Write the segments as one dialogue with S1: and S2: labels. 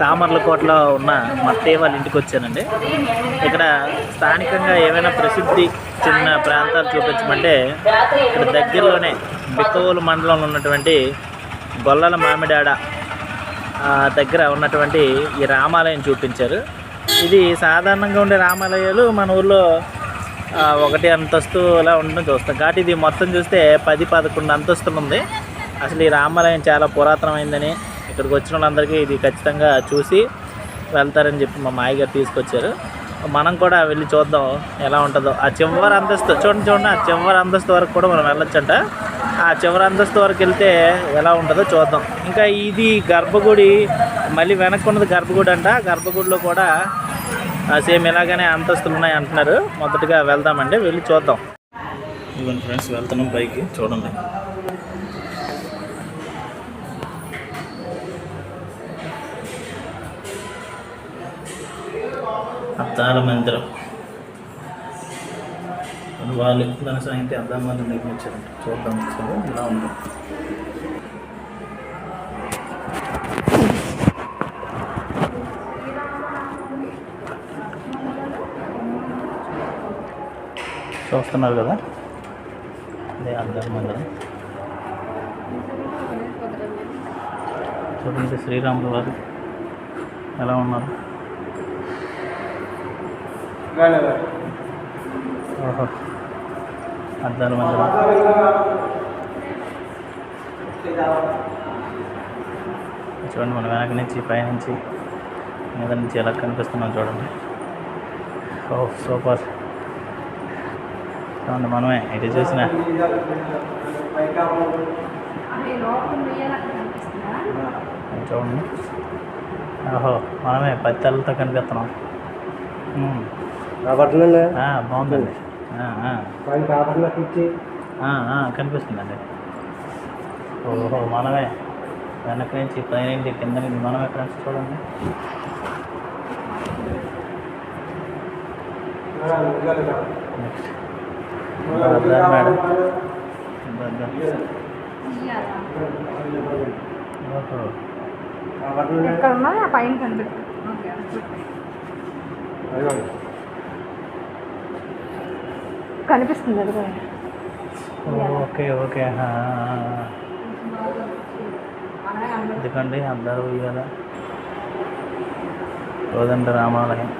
S1: సామర్లకోటలో ఉన్న మత్తయ్య వాళ్ళ ఇంటికి వచ్చానండి. ఇక్కడ స్థానికంగా ఏమైనా ప్రసిద్ధి చెందిన ప్రాంతాలు చూపించమంటే ఇక్కడ దగ్గరలోనే బిక్కవోలు మండలంలో ఉన్నటువంటి గొల్లల మామిడాడ దగ్గర ఉన్నటువంటి ఈ రామాలయం చూపించారు. ఇది సాధారణంగా ఉండే రామాలయాలు మన ఊర్లో ఒకటి అంతస్తు అలా ఉండడం చూస్తాం. కాబట్టి ఇది మొత్తం చూస్తే పది పదకొండు అంతస్తులు ఉంది. అసలు ఈ రామాలయం చాలా పురాతనమైందని ఇక్కడికి వచ్చిన వాళ్ళందరికీ ఇది ఖచ్చితంగా చూసి వెళ్తారని చెప్పి మా మాయగారు తీసుకొచ్చారు. మనం కూడా వెళ్ళి చూద్దాం ఎలా ఉంటుందో. ఆ చివరి అంతస్తు చూడండి చూడండి ఆ చివరి అంతస్తు వరకు కూడా మనం వెళ్ళొచ్చంట. ఆ చివరి అంతస్తు వరకు వెళ్తే ఎలా ఉంటుందో చూద్దాం. ఇంకా ఇది గర్భగుడి మళ్ళీ వెనక్కి ఉన్నది గర్భగుడి అంట. గర్భగుడిలో కూడా సేమ్ ఇలాగనే అంతస్తులు ఉన్నాయి అంటున్నారు. మొదటగా వెళ్దామండి వెళ్ళి చూద్దాం. ఫ్రెండ్స్ వెళ్తున్నాం పైకి. చూడండి. అద్దాల మందిరం వాళ్ళు దాని సాయంత్రం అద్దాల మందిరం నిర్మించారంట చూద్దాం ఒకసారి ఇలా ఉంది. చూస్తున్నారు కదా? అదే అద్దాల మందిరం చూడండి శ్రీరాములు వారు ఎలా ఉన్నారు? అద్దాల మందిరం చూడండి మన వెనక నుంచి పైనుంచి మీద నుంచి ఎలా కనిపిస్తున్నాం చూడండి. Oh super. చూడండి మనమే ఎటు చూసిన. చూడండి. ఓహో మనమే పత్తెలతో కనిపిస్తున్నాం. ఆ, బాగుందండి. ఆ, ఆ.
S2: పైన నాకు ఇచ్చి
S1: ఆ, ఆ, కనిపిస్తుందండి. ఓహో మనమే. వెనక నుంచి పైనుంచి కింద నుంచి మనమే ఫ్రెండ్స్ చూడండి మేడం. ఓహో.
S3: ఎక్కడ ఉన్నా పైన కనిపిస్తుంది. ఓకే. కనిపిస్తుంది అది కూడా
S1: ఓకే. ఓకే ఎందుకండి అందరూ ఇవాళ కోదండ రామాలయం.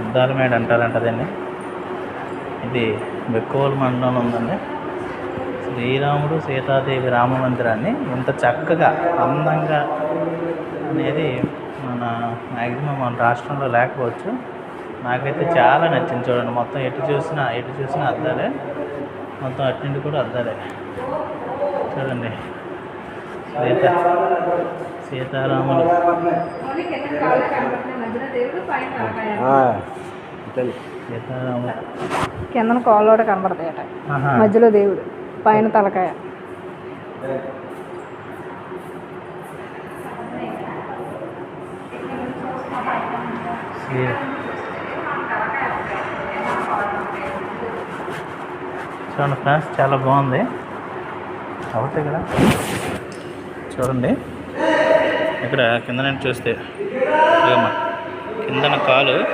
S1: అద్దాల మేడ అంటారంట దీన్ని. ఇది బెక్కోలు మండలంలో ఉందండి. శ్రీరాముడు సీతాదేవి రామ మందిరాన్ని ఇంత చక్కగా అందంగా అనేది మన మ్యాక్సిమం మన రాష్ట్రంలో లేకపోవచ్చు. నాకైతే చాలా నచ్చింది చూడండి. మొత్తం ఎటు చూసినా ఎటు చూసినా అద్దాలే. మొత్తం అటు నుండి కూడా అద్దాలే. చూడండి. సీత. సీతారాములు. సీతారాములు.
S3: కిందన కూడా కనబడతాయట. మధ్యలో దేవుడు. పైన తలకాయ.
S1: సీ- చూడండి ఫ్రెండ్స్ చాలా బాగుంది. అవుతాయి కదా? చూడండి. ఇక్కడ కింద నుంచి చూస్తే. కిందన కాలు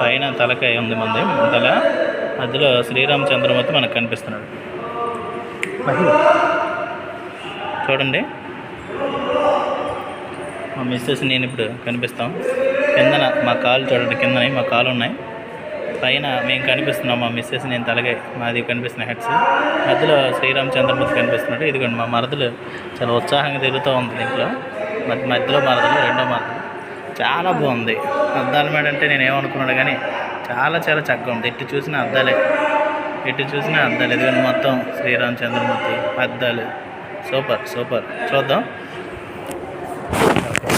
S1: పైన తలకాయ ఉంది మంది తల మధ్యలో శ్రీరామచంద్రమూర్తి మనకు కనిపిస్తున్నాడు. చూడండి. మా మిస్సెస్ నేను ఇప్పుడు కనిపిస్తాం. కిందన మా కాలు చూడండి కిందన మా కాలు ఉన్నాయి. పైన మేము కనిపిస్తున్నాం మా మిస్సెస్ నేను తలగే మాది కనిపిస్తున్న హెడ్స్ మధ్యలో శ్రీరామ్ చంద్రమూర్తి కనిపిస్తున్నాడు ఇదిగోండి మా మరదలు చాలా ఉత్సాహంగా తిరుగుతూ ఉంది దీంట్లో. మరి మధ్యలో మరదలు రెండో మరదలు. చాలా బాగుంది. అద్దాల మేడ అంటే నేను ఏమనుకున్నాడు కానీ చాలా చాలా చక్కగా ఉంది. ఎట్టి చూసిన అద్దాలే. ఎట్టి చూసిన అద్దాలు. ఇదిగోండి మొత్తం శ్రీరామ్ చంద్రమూర్తి అద్దాలు. Super super. చూద్దాం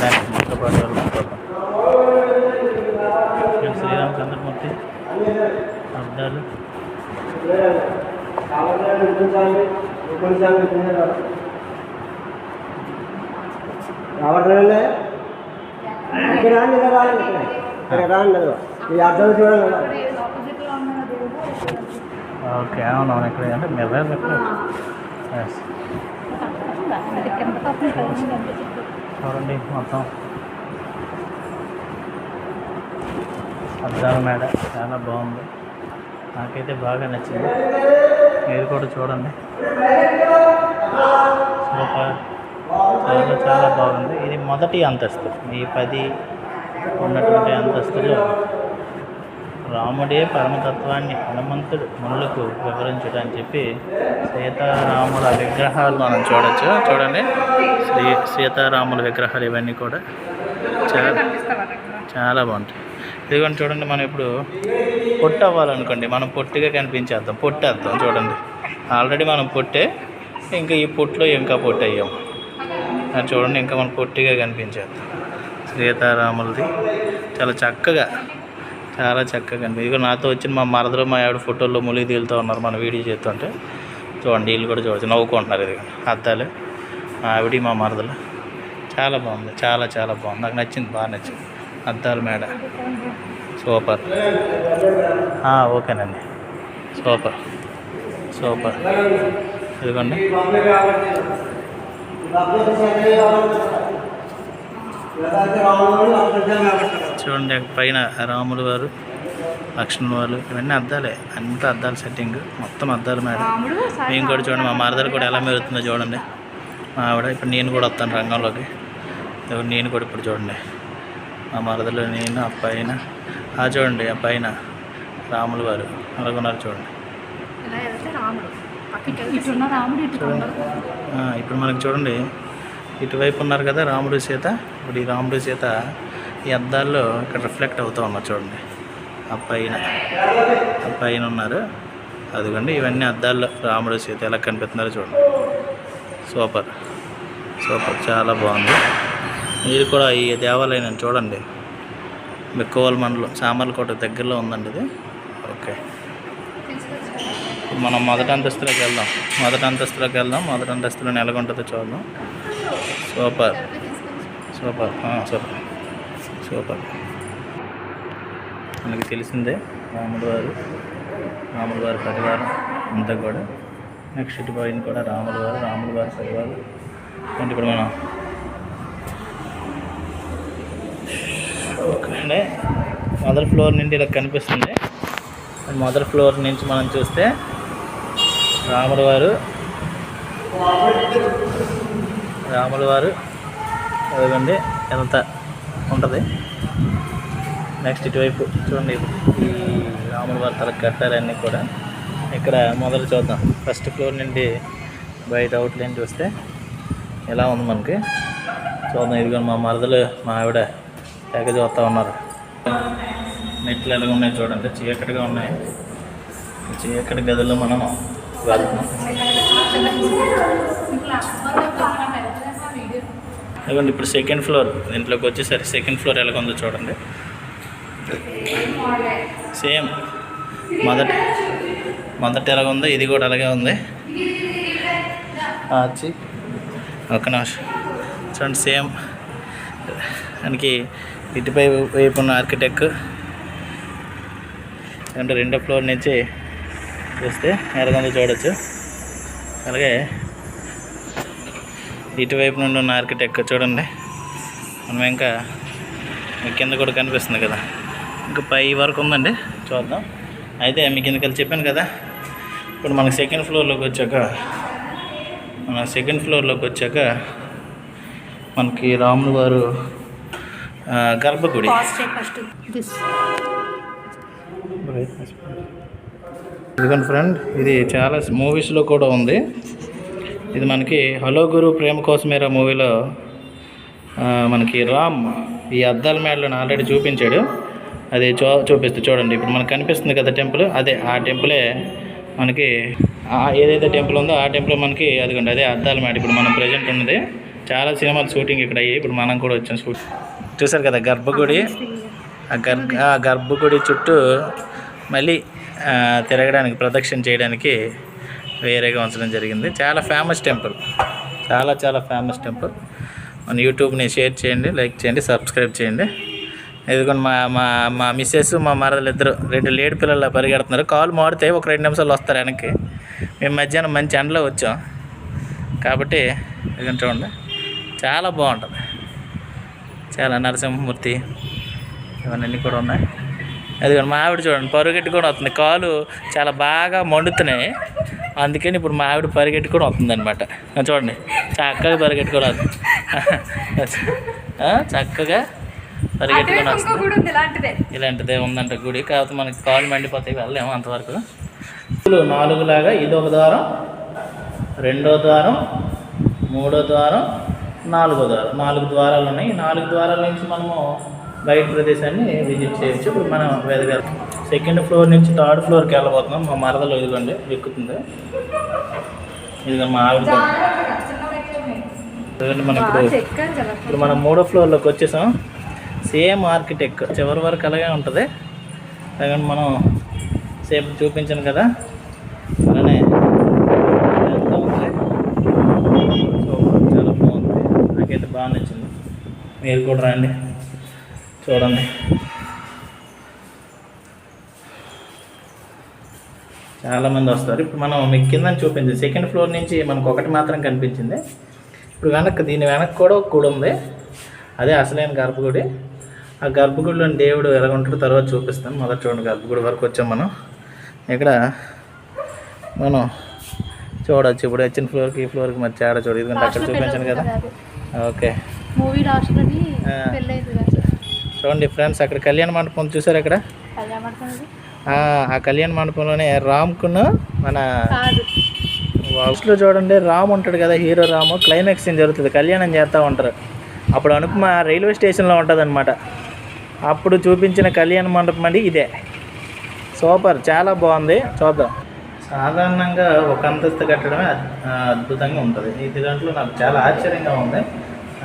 S1: రండి, మీతో పాటు వెళ్దాం, చూద్దాం. ఇక్కడ శ్రీరామచంద్రమూర్తి అద్దాలు
S2: రావట్లేదండి ఇక్కడ రాండి ఇక్కడ రాండి ఇక్కడ ఇక్కడ రాండి అదిగో. ఈ అర్థం చూడండి కదా.
S3: ఆపోజిట్లో ఉన్న దేవుడు
S1: ఓకే అవునవును ఇక్కడ అంటే మిర్రర్ ఎక్కడ ఎస్
S3: అది కింద తప్పని పైన కనిపిస్తుంది
S1: చూడండి మొత్తం అద్దాల మేడ చాలా బాగుంది. నాకైతే బాగా నచ్చింది. మీరు కూడా చూడండి. సూపర్. చాలా చాలా బాగుంది. ఇది మొదటి అంతస్తు. ఈ పది ఉన్నటువంటి అంతస్తులో రాముడే పరమతత్వాన్ని హనుమంతుడు మునులకు వివరించడని చెప్పి సీతారాముల విగ్రహాలు మనం చూడొచ్చు. చూడండి. శ్రీ సీతారాముల విగ్రహాలు ఇవన్నీ కూడా. చాలా చాలా బాగుంటాయి. ఇదిగోండి చూడండి మనం ఇప్పుడు పొట్టు అవ్వాలనుకోండి మనం పొట్టిగా కనిపించేద్దాం పొట్టేద్దాం చూడండి. ఆల్రెడీ మనం పొట్టే ఇంకా ఈ పొట్టులో ఇంకా పొట్టు అయ్యాం అది చూడండి ఇంకా మనం పొట్టిగా కనిపించేద్దాం. సీతారాములది చాలా చక్కగా చాలా చక్కగా కనిపి ఇదిగో నాతో వచ్చిన మా మరదలు మా ఆవిడ ఫోటోల్లో ములిగి తేలుతూ ఉన్నారు మన వీడియో చేస్తుంటే. చూడండి వీళ్ళు కూడా చూడచ్చు నవ్వుకుంటున్నారు ఇది అద్దాలు ఆవిడ మా మరదలు. చాలా బాగుంది చాలా చాలా బాగుంది. నాకు నచ్చింది బాగా నచ్చింది. అద్దాల మేడ. సూపర్. ఓకేనండి. సూపర్. సూపర్. ఇదిగోండి. చూడండి పైన రాములు వారు లక్ష్మణ్ వారు ఇవన్నీ అద్దాలే. అంతా అద్దాల సెట్టింగ్. మొత్తం అద్దాలు మేడం. మేము కూడా చూడండి మా మరదలు కూడా ఎలా మెరుగుతుందో చూడండి. మా ఆవిడ ఇప్పుడు నేను కూడా వస్తాను రంగంలోకి. నేను కూడా ఇప్పుడు చూడండి. మా మరదలు నేను ఆ పైన. ఆ చూడండి ఆ పైన రాములు వారు అలాగున్నారు చూడండి. ఆ, ఇప్పుడు మనకి చూడండి. ఇటువైపు ఉన్నారు కదా రాముడు సీత. ఇప్పుడు ఈ రాముడు సీత ఈ అద్దాల్లో ఇక్కడ రిఫ్లెక్ట్ అవుతూ ఉన్నారు చూడండి. ఆ పైన. ఆ పైన ఉన్నారు. అదిగోండి ఇవన్నీ అద్దాల్లో రాముడు సీత ఎలా కనిపిస్తున్నారో చూడండి. సూపర్. సూపర్. చాలా బాగుంది. మీరు కూడా ఈ దేవాలయం చూడండి. బిక్కవల్ మండలం సామర్లకోట దగ్గరలో ఉందండి ఇది. ఓకే. ఇప్పుడు మనం మొదటి అంతస్తులోకి వెళ్దాం. మొదటి అంతస్తులోకి వెళ్దాం. మొదటి అంతస్తులో నెలకొంటుందో చూద్దాం సూపర్. సూపర్. సూపర్. సూపర్. మనకి తెలిసిందే రాముడు వారు. రాముడు వారి పరివారం అంతా కూడా. నెక్స్ట్ ఇటు పోయింది కూడా రాముడు వారు రాముడు వారి పరివారం. అంటే ఇప్పుడు మనం ఓకే మొదటి ఫ్లోర్ నుండి ఇలా కనిపిస్తుంది. మొదటి ఫ్లోర్ నుంచి మనం చూస్తే రాముల వారు రాముల వారు అదిగోండి ఎంత ఉంటుంది? నెక్స్ట్ ఇటువైపు చూడండి. ఈ రాముల వారి తల కట్టాలన్నీ కూడా. ఇక్కడ మొదలు చూద్దాం. ఫస్ట్ ఫ్లోర్ నుండి బయట అవుట్లైన్ చూస్తే ఎలా ఉంది మనకి? చూద్దాం ఇదిగోండి మా మరదలు మా ఆవిడ తెగ చూస్తూ ఉన్నారు. మెట్లు ఎలాగ ఉన్నాయి చూడండి. చీకటిగా ఉన్నాయి. చీకటి గదిలో మనం వెళ్తున్నాం. ఇదిగోండి ఇప్పుడు సెకండ్ ఫ్లోర్ దీంట్లోకి వచ్చేసరి సెకండ్ ఫ్లోర్ ఎలాగ ఉందో చూడండి. సేమ్ మొదటి మొదట ఎలాగ ఉందో ఇది కూడా అలాగే ఉంది. ఆ, వచ్చి ఒక నిమిషం. చూడండి సేమ్ దానికి ఇటుపై వైపు ఉన్న ఆర్కిటెక్ అంటే రెండో ఫ్లోర్ నుంచి చూస్తే ఎలాగొందో చూడొచ్చు. అలాగే ఇటువైపు నుండి ఉన్న ఆర్కిటెక్ చూడండి. మనం ఇంకా మీ కింద కూడా కనిపిస్తుంది కదా. ఇంకా పై వరకు ఉందండి. చూద్దాం. అయితే మీకు ఇందుకల్ చెప్పాను కదా. ఇప్పుడు మనకి సెకండ్ ఫ్లోర్లోకి వచ్చాక మన సెకండ్ ఫ్లోర్లోకి వచ్చాక మనకి రాములు వారు గర్భగుడి. ఇదిగోండి ఫ్రెండ్ ఇది చాలా మూవీస్లో కూడా ఉంది. ఇది మనకి హలో గురు ప్రేమ కోసమేరా మూవీలో మనకి రామ్ ఈ అద్దాల మేడలను ఆల్రెడీ చూపించాడు. అది చూ చూపిస్తే చూడండి. ఇప్పుడు మనకు కనిపిస్తుంది కదా టెంపుల్ అదే ఆ టెంపులే మనకి ఆ ఏదైతే టెంపుల్ ఉందో ఆ టెంపుల్ మనకి అదిగోండి అదే అద్దాల మేడ. ఇప్పుడు మనం ప్రజెంట్ ఉన్నది. చాలా సినిమాలు షూటింగ్ ఇక్కడ అయ్యి ఇప్పుడు మనం కూడా వచ్చాం షూట్. చూసారు కదా గర్భగుడి. ఆ గర్భ ఆ గర్భగుడి చుట్టూ మళ్ళీ తిరగడానికి ప్రదక్షిణ చేయడానికి వేరేగా ఉంచడం జరిగింది. చాలా ఫేమస్ టెంపుల్ చాలా చాలా ఫేమస్ టెంపుల్ మన యూట్యూబ్ని షేర్ చేయండి లైక్ చేయండి సబ్స్క్రైబ్ చేయండి. ఎందుకంటే మా మా మా మిస్సెస్ మా మరదలు ఇద్దరు రెండు లేడి పిల్లలు పరిగెడుతున్నారు. కాలు మాడితే ఒక రెండు నిమిషాలు వస్తారు వెనక్కి. మేము మధ్యాహ్నం మంచి ఎండలో వచ్చాం. కాబట్టి ఎందుకంటే చూడండి. చాలా బాగుంటుంది. చాలా నరసింహమూర్తి ఇవన్నీ కూడా ఉన్నాయి. అది మా ఆవిడ చూడండి పరుగెట్టుకొని వస్తుంది. కాలు చాలా బాగా మండుతున్నాయి. అందుకని ఇప్పుడు మా ఆవిడ పరిగెట్టుకొని వస్తుంది అనమాట చూడండి చక్కగా పరిగెట్టుకొని వస్తుంది. చక్కగా పరిగెట్టుకొని వస్తుంది.
S3: కూడా ఇలాంటిదే.
S1: ఉందంట గుడి. కాకపోతే మనకి కాలు మండిపోతాయి వెళ్ళలేము అంతవరకు. నాలుగు లాగా ఇది ఒక ద్వారం రెండో ద్వారం మూడో ద్వారం నాలుగో ద్వారం. నాలుగు ద్వారాలు ఉన్నాయి. నాలుగు ద్వారాల నుంచి మనము బయట ప్రదేశాన్ని విజిట్ చేయొచ్చు. ఇప్పుడు మనం వెదగాలి సెకండ్ ఫ్లోర్ నుంచి థర్డ్ ఫ్లోర్కి వెళ్ళబోతున్నాం. మా మరదలు ఇదిగోండి ఎక్కుతుంది ఇదిగో మా ఆవిడ. మనం ఇప్పుడు ఇప్పుడు మనం మూడో ఫ్లోర్లోకి వచ్చేసాం. సేమ్ ఆర్కిటెక్ట్ చివరి వరకు అలాగే ఉంటుంది. అలాగని మనం సేపు చూపించాను కదా అలానే ఎంత ఉంది సూపర్ చాలా బాగుంది నాకైతే బాగా నచ్చింది మీరు కూడా రండి. చూడండి. చాలామంది వస్తారు. ఇప్పుడు మనం మీకు కింద చూపించింది సెకండ్ ఫ్లోర్ నుంచి మనకు ఒకటి మాత్రం కనిపించింది. ఇప్పుడు వెనక్కి దీని వెనక్కి కూడా ఒక గుడి ఉంది. అదే అసలైన గర్భగుడి. ఆ గర్భగుడిలో దేవుడు ఎలా ఉంటాడో తర్వాత చూపిస్తాను మొదటి చూడండి గర్భగుడి వరకు వచ్చాం మనం. ఇక్కడ మనం చూడొచ్చు. ఇప్పుడు వచ్చిన ఫ్లోర్కి ఈ ఫ్లోర్కి మరి తేడా చూడు. ఇదిగోండి అక్కడ చూపించాను కదా. ఓకే.
S4: మూవీ
S1: చూడండి ఫ్రెండ్స్ అక్కడ కళ్యాణ మండపం చూసారు అక్కడ? ఆ, కళ్యాణ మండపంలోనే రామ్కును మన లో చూడండి రామ్ ఉంటాడు కదా హీరో రాము. క్లైమాక్స్ జరుగుతుంది కళ్యాణం చేస్తూ ఉంటారు. అప్పుడు అనుపమ రైల్వే స్టేషన్లో ఉంటుంది అనమాట అప్పుడు చూపించిన కళ్యాణ మండపం అండి ఇదే. సూపర్ చాలా బాగుంది. చూద్దాం. సాధారణంగా ఒక అంతస్తు కట్టడమే అద్భుతంగా ఉంటుంది. ఇది దాంట్లో నాకు చాలా ఆశ్చర్యంగా ఉంది.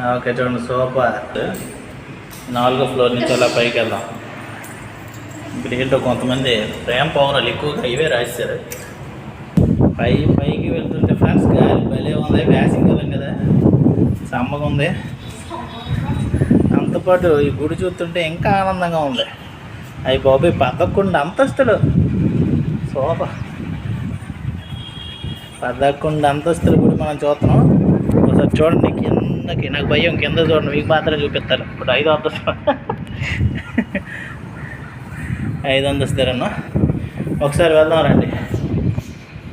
S1: ఓకే చూడండి సూపర్. నాలుగో ఫ్లోర్ నుంచి అలా పైకి వెళ్దాం. ఇప్పుడు ఏంటో కొంతమంది ప్రేమ పౌరాలు ఎక్కువగా ఇవే రాశారు పై పైకి వెళ్తుంటే ఫ్రెండ్స్ గాలి భలే ఉంది వేసింగలం కదా. సమ్మగా ఉంది. అంతపాటు ఈ గుడి చూస్తుంటే ఇంకా ఆనందంగా ఉంది. అవి బాబాయ్ పదకొండు అంతస్తులు. సోఫా పదకొండు అంతస్తుల గుడి మనం చూస్తున్నాం. సార్ చూడండి కిందకి. నాకు భయం కింద చూడండి మీకు మాత్రమే చూపిస్తారు ఇప్పుడు ఐదు అంతస్తు ఐదు అంతస్తున్న ఒకసారి వెళ్దాం రండి.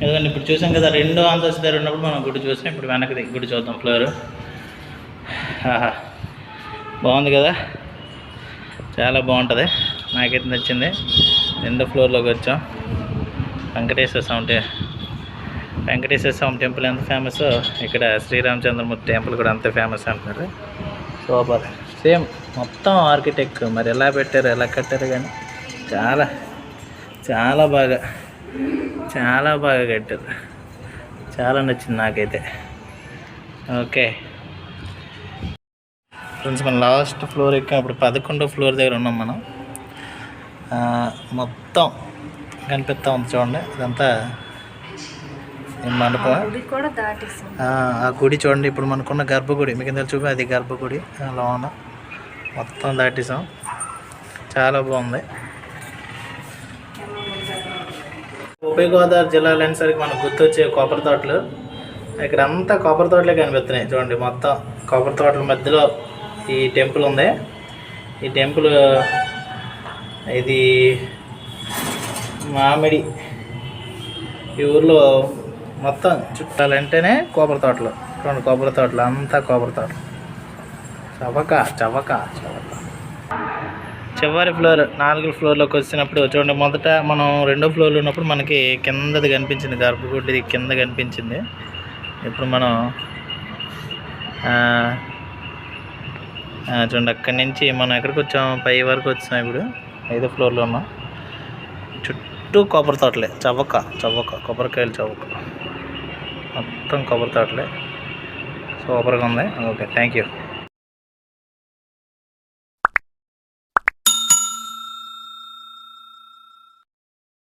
S1: ఎందుకంటే ఇప్పుడు చూసాం కదా రెండో అంతస్తు దగ్గర ఉన్నప్పుడు మనం గుడి చూసాం. ఇప్పుడు వెనక్కి గుడి చూద్దాం ఫ్లోర్. ఆహా. బాగుంది కదా? చాలా బాగుంటుంది. నాకైతే నచ్చింది. రెండో ఫ్లోర్లోకి వచ్చాం. వెంకటేశ్వర స్వామి వెంకటేశ్వర స్వామి టెంపుల్ ఎంత ఫేమస్ ఇక్కడ శ్రీరామచంద్రమూర్తి టెంపుల్ కూడా అంతే ఫేమస్ అంటున్నారు. సూపర్ సేమ్ మొత్తం ఆర్కిటెక్ట్ మరి ఎలా పెట్టారు ఎలా కట్టారు కానీ చాలా చాలా బాగా చాలా బాగా కట్టారు. చాలా నచ్చింది నాకైతే. ఓకే ఫ్రెండ్స్ మనం లాస్ట్ ఫ్లోర్ ఎక్కాం అప్పుడు పదకొండో ఫ్లోర్ దగ్గర ఉన్నాం మనం. మొత్తం కనిపిస్తూ ఉంది చూడండి. ఇదంతా మండపం ఆ, గుడి చూడండి ఇప్పుడు మనకున్న గర్భగుడి. మీకు ఎంత చూపి? అది గర్భగుడి. లోన మొత్తం దాటేసాం. చాలా బాగుంది. ఉభయ గోదావరి జిల్లాలో అనేసరికి మనకు గుర్తొచ్చే కొబ్బరి తోటలు. ఇక్కడ అంతా కొబ్బరి తోటలే కనిపిస్తున్నాయి చూడండి మొత్తం కొబ్బరి తోటల మధ్యలో ఈ టెంపుల్ ఉంది. ఈ టెంపుల్ ఇది మామిడి ఈ ఊర్లో మొత్తం చుట్టాలంటేనే కొబ్బరి తోటలు. రెండు కొబ్బరి తోటలు అంతా కొబ్బరి తోటలు. చవక చవక చవక. చివరి ఫ్లోర్ నాలుగు ఫ్లోర్లోకి వచ్చినప్పుడు చూడండి మొదట మనం రెండో ఫ్లోర్లో ఉన్నప్పుడు మనకి కిందది కనిపించింది గర్భగుడ్డి కింద కనిపించింది. ఇప్పుడు మనం చూడండి అక్కడి నుంచి మనం ఎక్కడికి వచ్చాం? పై వరకు వచ్చాం ఇప్పుడు. ఐదో ఫ్లోర్లో ఉన్నాం. చుట్టూ కొబ్బరి తోటలే. చవక చవక కొబ్బరికాయలు చవక. మొత్తం కొబ్బరి తోటలే. సూపర్గా ఉంది. Okay thank you